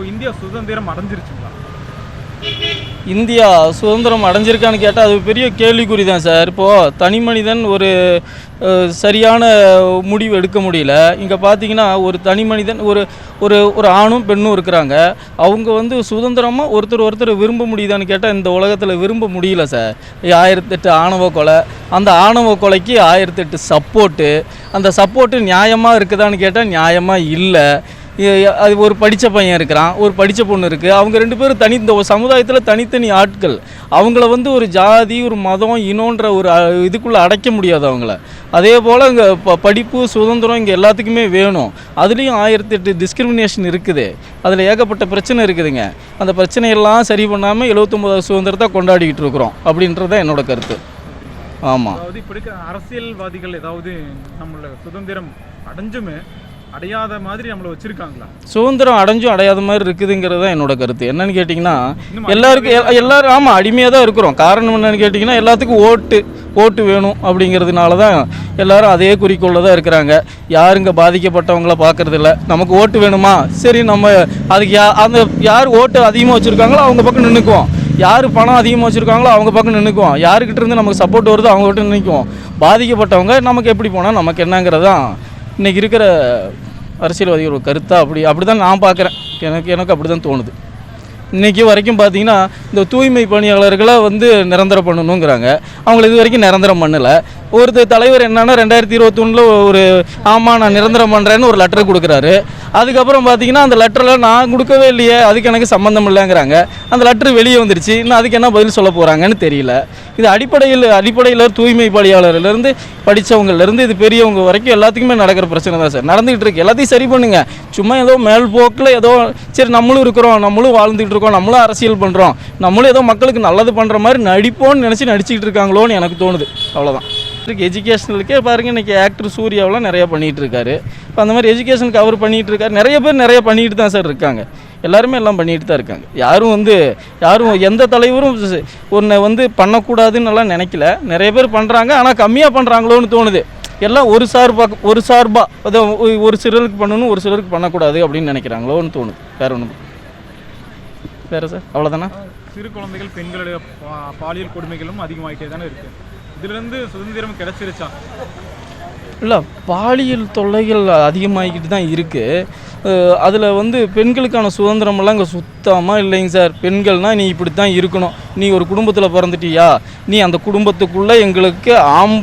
இப்போ இந்தியா சுதந்திரம் அடைஞ்சிருச்சுங்களா? இந்தியா சுதந்திரம் அடைஞ்சிருக்கான்னு கேட்டால் அது பெரிய கேள்விக்குறி தான் சார். இப்போது தனி மனிதன் ஒரு சரியான முடிவு எடுக்க முடியல. இங்கே பார்த்தீங்கன்னா ஒரு தனி மனிதன் ஒரு ஒரு ஒரு ஆணும் பெண்ணும் இருக்கிறாங்க. அவங்க வந்து சுதந்திரமாக ஒருத்தர் ஒருத்தர் விரும்ப முடியுதான்னு கேட்டால் இந்த உலகத்தில் விரும்ப முடியல சார். ஆயிரத்தெட்டு ஆணவ கொலை அந்த ஆணவ கொலைக்கு ஆயிரத்தெட்டு சப்போர்ட்டு அந்த சப்போர்ட்டு நியாயமாக இருக்குதான்னு கேட்டால் நியாயமாக இல்லை. அது ஒரு படித்த பையன் இருக்கிறான் ஒரு படித்த பொண்ணு இருக்குது அவங்க ரெண்டு பேரும் தனி இந்த சமுதாயத்தில் தனித்தனி ஆட்கள். அவங்கள வந்து ஒரு ஜாதி ஒரு மதம் இனோன்ற ஒரு இதுக்குள்ளே அடைக்க முடியாது அவங்கள. அதே போல் இங்கே ப படிப்பு சுதந்திரம் இங்கே எல்லாத்துக்குமே வேணும். அதுலேயும் ஆயிரத்தி எட்டு டிஸ்கிரிமினேஷன் இருக்குது. அதில் ஏகப்பட்ட பிரச்சனை இருக்குதுங்க. அந்த பிரச்சனையெல்லாம் சரி பண்ணாமல் எழுபத்தொம்போதாவது சுதந்திரத்தை கொண்டாடிக்கிட்டு இருக்கிறோம். அப்படின்றது தான் என்னோட கருத்து. ஆமாம் அதாவது இப்போ அரசியல்வாதிகள் ஏதாவது நம்மளோட சுதந்திரம் அடைஞ்சுமே அடையாத மாதிரி நம்மளை வச்சிருக்காங்களா? சுதந்திரம் அடைஞ்சும் அடையாத மாதிரி இருக்குதுங்கிறது தான் என்னோட கருத்து. என்னன்னு கேட்டிங்கன்னா எல்லாருக்கும் எல்லாரும் ஆமாம் அடிமையாக தான் இருக்கிறோம். காரணம் என்னன்னு கேட்டிங்கன்னா எல்லாத்துக்கும் ஓட்டு ஓட்டு வேணும் அப்படிங்கிறதுனால தான் எல்லாரும் அதே குறிக்கோளில் தான் இருக்கிறாங்க. யாருங்க பாதிக்கப்பட்டவங்கள பார்க்கறது இல்ல நமக்கு ஓட்டு வேணுமா? சரி நம்ம அதுக்கு யா அந்த யார் ஓட்டு அதிகமாக வச்சுருக்காங்களோ அவங்க பக்கம் நின்றுக்குவோம் யார் பணம் அதிகமாக வச்சுருக்காங்களோ அவங்க பக்கம் நின்றுக்குவோம் யாருக்கிட்ட இருந்து நமக்கு சப்போர்ட் வருதோ அவங்க கிட்ட நிற்குவோம் பாதிக்கப்பட்டவங்க நமக்கு எப்படி போனால் நமக்கு என்னங்கிறது தான் இன்றைக்கி இருக்கிற அரசியல்வாதிகளோட கருத்தாக அப்படி அப்படி தான் நான் பார்க்குறேன். எனக்கு எனக்கு அப்படி தான் தோணுது. இன்றைக்கி வரைக்கும் பார்த்தீங்கன்னா இந்த தூய்மை பணியாளர்களை வந்து நிரந்தரம் பண்ணணுங்கிறாங்க. அவங்கள இது வரைக்கும் நிரந்தரம் பண்ணலை. ஒருத்தர் தலைவர் என்னன்னா ரெண்டாயிரத்தி இருபத்தொன்னில் ஒரு ஆமாம் நான் நிரந்தரம் பண்ணுறேன்னு ஒரு லெட்டர் கொடுக்குறாரு. அதுக்கப்புறம் பார்த்தீங்கன்னா அந்த லெட்டரில் நான் கொடுக்கவே இல்லையே அதுக்கு எனக்கு சம்மந்தம் இல்லைங்கிறாங்க. அந்த லெட்டர் வெளியே வந்துருச்சு. இன்னும் அதுக்கு என்ன பதில் சொல்ல போகிறாங்கன்னு தெரியல. இது அடிப்படையில் அடிப்படையில் தூய்மை பணியாளர்லேருந்து படித்தவங்கலேருந்து இது பெரியவங்க வரைக்கும் எல்லாத்துக்குமே நடக்கிற பிரச்சனை தான் சார். நடந்துகிட்டு இருக்கு. எல்லாத்தையும் சரி பண்ணுங்கள் சும்மா ஏதோ மேல் போக்கில் ஏதோ சரி நம்மளும் இருக்கிறோம் நம்மளும் வாழ்ந்துகிட்டு இருக்கோம் நம்மளும் அரசியல் பண்ணுறோம் நம்மளும் ஏதோ மக்களுக்கு நல்லது பண்ணுற மாதிரி நடிப்போம்னு நினச்சி நடிச்சிக்கிட்டு இருக்காங்களோன்னு எனக்கு தோணுது. அவ்வளோதான் இருக்குது எஜுகேஷனலுக்கே பாருங்க இன்றைக்கி ஆக்டர் சூர்யாவெலாம் நிறைய பண்ணிகிட்டு இருக்காரு. இப்போ அந்த மாதிரி எஜுகேஷனுக்கு அவர் பண்ணிகிட்டு இருக்காரு. நிறைய பேர் நிறைய பண்ணிட்டு தான் சார் இருக்காங்க. எல்லாருமே எல்லாம் பண்ணிட்டு தான் இருக்காங்க. யாரும் வந்து யாரும் எந்த தலைவரும் ஒன்றை வந்து பண்ணக்கூடாதுன்னு எல்லாம் நினைக்கல. நிறைய பேர் பண்ணுறாங்க ஆனால் கம்மியாக பண்ணுறாங்களோன்னு தோணுது. எல்லாம் ஒரு சார்பாக ஒரு சார்பாக அதை ஒரு சிலருக்கு பண்ணணும் ஒரு சிலருக்கு பண்ணக்கூடாது அப்படின்னு நினைக்கிறாங்களோன்னு தோணுது. வேற ஒன்றும் வேறு சார் அவ்வளோதானா சிறு குழந்தைகள் பெண்களுடைய பாலியல் கொடுமைகளும் அதிகமாயிட்டே தானே இருக்கு. இதுல இருந்து சுதந்திரம் கிடைச்சிருச்சா? இல்லை பாலியல் தொல்லைகள் அதிகமாகிக்கிட்டு தான் இருக்குது அதில் வந்து பெண்களுக்கான சுதந்திரமெல்லாம் இங்கே சுத்தமாக இல்லைங்க சார். பெண்கள்னால் நீ இப்படி தான் இருக்கணும். நீ ஒரு குடும்பத்தில் பிறந்துட்டியா? நீ அந்த குடும்பத்துக்குள்ளே எங்களுக்கு ஆம்